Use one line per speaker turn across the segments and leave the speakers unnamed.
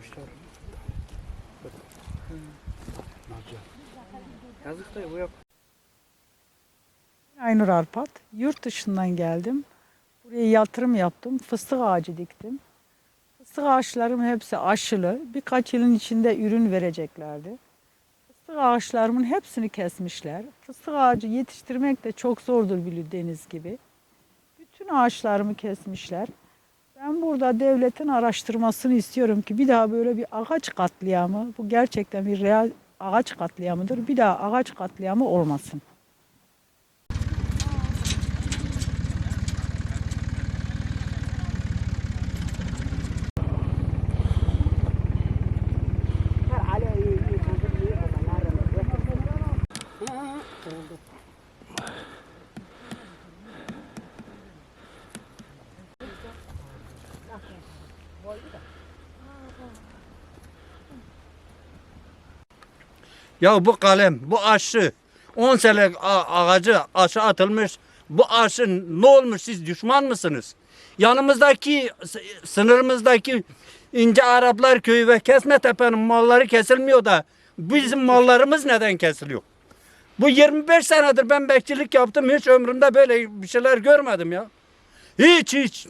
kesmişler. Yazık da bu yok.
Aynur Arpat. Yurt dışından geldim. Buraya yatırım yaptım. Fıstık ağacı diktim. Fıstık ağaçlarım hepsi aşılı. Birkaç yılın içinde ürün vereceklerdi. Fıstık ağaçlarımın hepsini kesmişler. Fıstık ağacı yetiştirmek de çok zordur bildiğiniz gibi. Bütün ağaçlarımı kesmişler. Ben burada devletin araştırmasını istiyorum ki bir daha böyle bir ağaç katliamı, bu gerçekten bir real ağaç katliamıdır. Bir daha ağaç katliamı olmasın.
Ya bu kalem, bu aşı, 10 sene a- ağacı aşı atılmış. Bu aşı ne olmuş siz düşman mısınız? Yanımızdaki, sınırımızdaki ince Araplar köyü ve Kesmetepe'nin malları kesilmiyor da bizim mallarımız neden kesiliyor? Bu 25 senedir ben bekçilik yaptım. Hiç ömrümde böyle bir şeyler görmedim ya. Hiç hiç.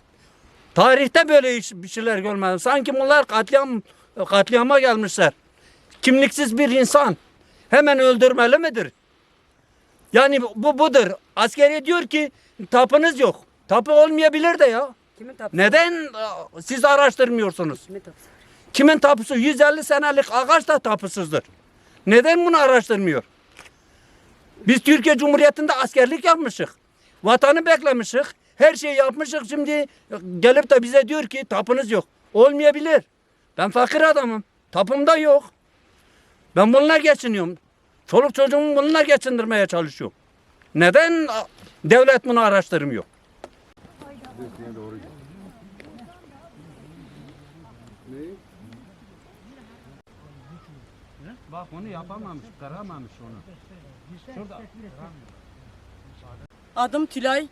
Tarihte böyle hiç bir şeyler görmedim. Sanki bunlar katliam katliama gelmişler. Kimliksiz bir insan hemen öldürmeli midir? Yani bu budur. Askeri diyor ki tapınız yok. Tapı olmayabilir de ya.
Kimin tapusu?
Neden e, siz araştırmıyorsunuz?
Kimin tapusu?
Kimin tapusu? 150 senelik ağaç da tapusuzdur. Neden bunu araştırmıyor? Biz Türkiye Cumhuriyeti'nde askerlik yapmışık. Vatanı beklemişik. Her şeyi yapmışık. Şimdi gelip de bize diyor ki tapınız yok. Olmayabilir. Ben fakir adamım. Tapım da yok. Ben bununla geçiniyorum. Çoluk çocuğumu bununla geçindirmeye çalışıyorum. Neden devlet bunu araştırmıyor? Bak onu yapamamış, karamamış onu. Şurada.
Adım Tülay.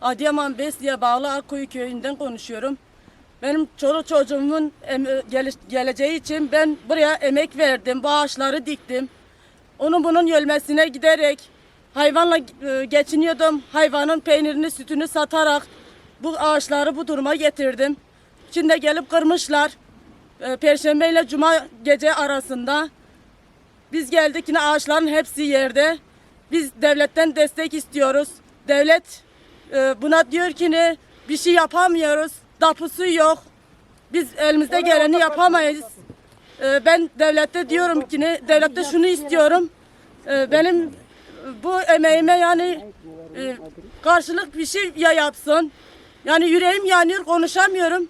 Adıyaman Besli'ye bağlı Akkuyu köyünden konuşuyorum. Benim çoluk çocuğumun geleceği için ben buraya emek verdim. Bu ağaçları diktim. Onun bunun yölmesine giderek hayvanla e, geçiniyordum. Hayvanın peynirini, sütünü satarak bu ağaçları bu duruma getirdim. Şimdi gelip kırmışlar. E, Perşembe ile cuma gece arasında. Biz geldik yine ağaçların hepsi yerde. Biz devletten destek istiyoruz. Devlet e, buna diyor ki ne bir şey yapamıyoruz. Dapusu yok. Biz elimizde geleni yapamayız. E, ben devlette diyorum ki ne devlette şunu istiyorum. E, benim bu emeğime yani e, karşılık bir şey ya yapsın. Yani yüreğim yanıyor konuşamıyorum.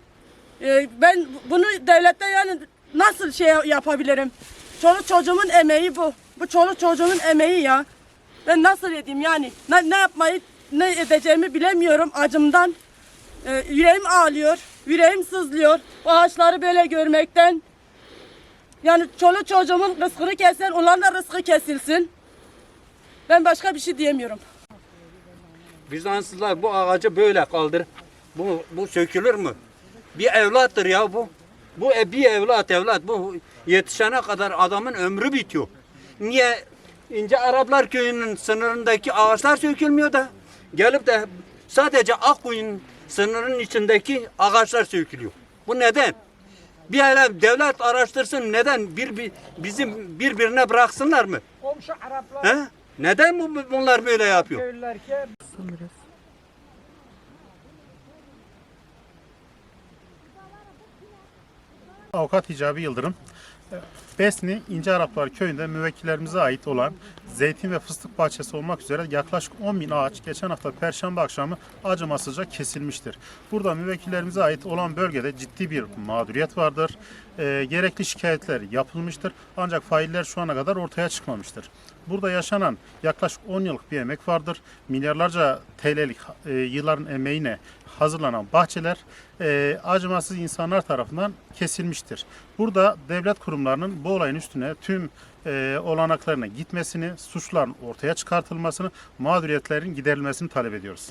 E, ben bunu devlette yani nasıl şey yapabilirim? Çoluk çocuğumun emeği bu. Bu çoluk çocuğumun emeği ya. Ben nasıl edeyim yani? Ne, ne yapmayı, ne edeceğimi bilemiyorum acımdan. Ee, yüreğim ağlıyor, yüreğim sızlıyor. Bu ağaçları böyle görmekten. Yani çoluk çocuğumun rızkını kesen, onların da rızkı kesilsin. Ben başka bir şey diyemiyorum.
Vicdansızlar bu ağacı böyle kaldır. Bu, bu sökülür mü? Bir evlattır ya bu. Bu e- bir evlat evlat. Bu yetişene kadar adamın ömrü bitiyor. Niye ince Araplar köyünün sınırındaki ağaçlar sökülmüyor da gelip de sadece Akkuyu'nun sınırının içindeki ağaçlar sökülüyor. Bu neden? Bir hele devlet araştırsın neden bir, bir bizim birbirine bıraksınlar mı?
Komşu Araplar
He? Neden bu bunlar böyle yapıyor?
köylüler ki
Avukat Hicabi Yıldırım. Besni İnce Araplar Köyü'nde müvekkillerimize ait olan zeytin ve fıstık bahçesi olmak üzere yaklaşık 10 bin ağaç geçen hafta Perşembe akşamı acımasızca kesilmiştir. Burada müvekkillerimize ait olan bölgede ciddi bir mağduriyet vardır. Ee, gerekli şikayetler yapılmıştır ancak failler şu ana kadar ortaya çıkmamıştır. Burada yaşanan yaklaşık 10 yıllık bir emek vardır. Milyarlarca TL'lik e, yılların emeğine hazırlanan bahçeler e, acımasız insanlar tarafından kesilmiştir. Burada devlet kurumlarının bu olayın üstüne tüm e, olanaklarına gitmesini, suçların ortaya çıkartılmasını, mağduriyetlerin giderilmesini talep ediyoruz.